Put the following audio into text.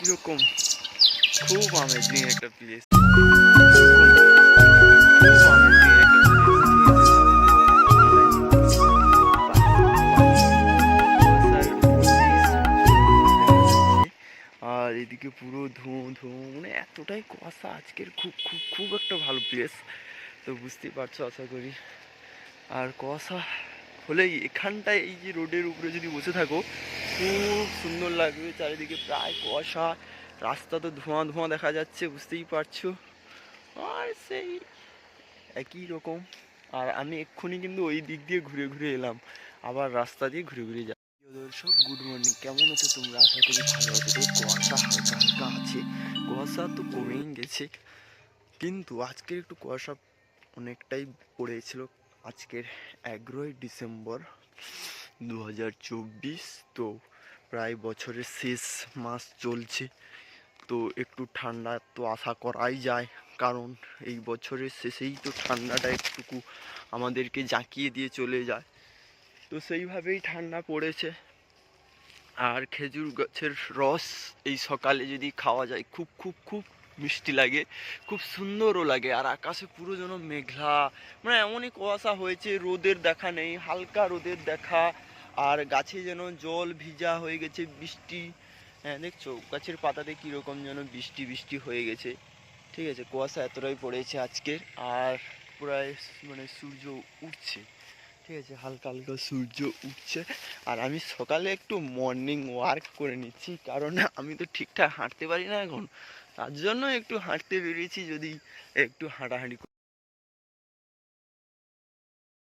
কীরকম? খুব আমেজিং একটা প্লেস আর এদিকে পুরো ধোঁ ধোঁ মানে এতটাই কুয়াশা আজকের, খুব খুব খুব একটা ভালো প্লেস তো বুঝতেই পারছ আশা করি। আর কুয়াশা হলেই এখানটায় এই যে রোডের উপরে যদি বসে থাকো খুব সুন্দর লাগবে চারিদিকে প্রায় কুয়াশা। রাস্তা তো ধোঁয়া ধোঁয়া দেখা যাচ্ছে, বুঝতেই পারছ। আর সেই একই রকম। আর আমি এক্ষুনি কিন্তু ওই দিক দিয়ে ঘুরে ঘুরে এলাম। আবার রাস্তা দিয়ে ঘুরে ঘুরে যাই দর্শক গুড মর্নিং কেমন আছো তোমরা? আশা করি ভালো আছো। তো কুয়াশা হালকা হালকা আছে। কুয়াশা তো কমেই গেছে। কিন্তু আজকের একটু কুয়াশা অনেকটাই পড়েছিল। আজকের এগারোই ডিসেম্বর। দু হাজার চব্বিশ তো প্রায় বছরের শেষ মাস চলছে। তো একটু ঠান্ডা তো আশা করাই যায়, কারণ এই বছরের শেষেই তো ঠান্ডাটা একটুকু আমাদেরকে জাঁকিয়ে দিয়ে চলে যায়। তো সেইভাবেই ঠান্ডা পড়েছে। আর খেজুর গাছের রস এই সকালে যদি খাওয়া যায়, খুব খুব খুব মিষ্টি লাগে, খুব সুন্দরও লাগে। আর আকাশে পুরো যেন মেঘলা মানে এমনই কুয়াশা হয়েছে, রোদের দেখা নেই, হালকা রোদের দেখা। আর গাছে যেন জল ভিজা হয়ে গেছে, বৃষ্টি। হ্যাঁ দেখছ? গাছের পাতাতে কীরকম যেন বৃষ্টি বৃষ্টি হয়ে গেছে। ঠিক আছে, কুয়াশা এতটাই পড়েছে আজকের, আর প্রায় মানে সূর্য উঠছে। ঠিক আছে, হালকা হালকা সূর্য উঠছে। আর আমি সকালে একটু মর্নিং ওয়ার্ক করে নিচ্ছি, কারণ আমি তো ঠিকঠাক হাঁটতে পারি না এখন। তার জন্য একটু হাঁটতে বেরিয়েছি, যদি একটু হাঁটাহাঁটি।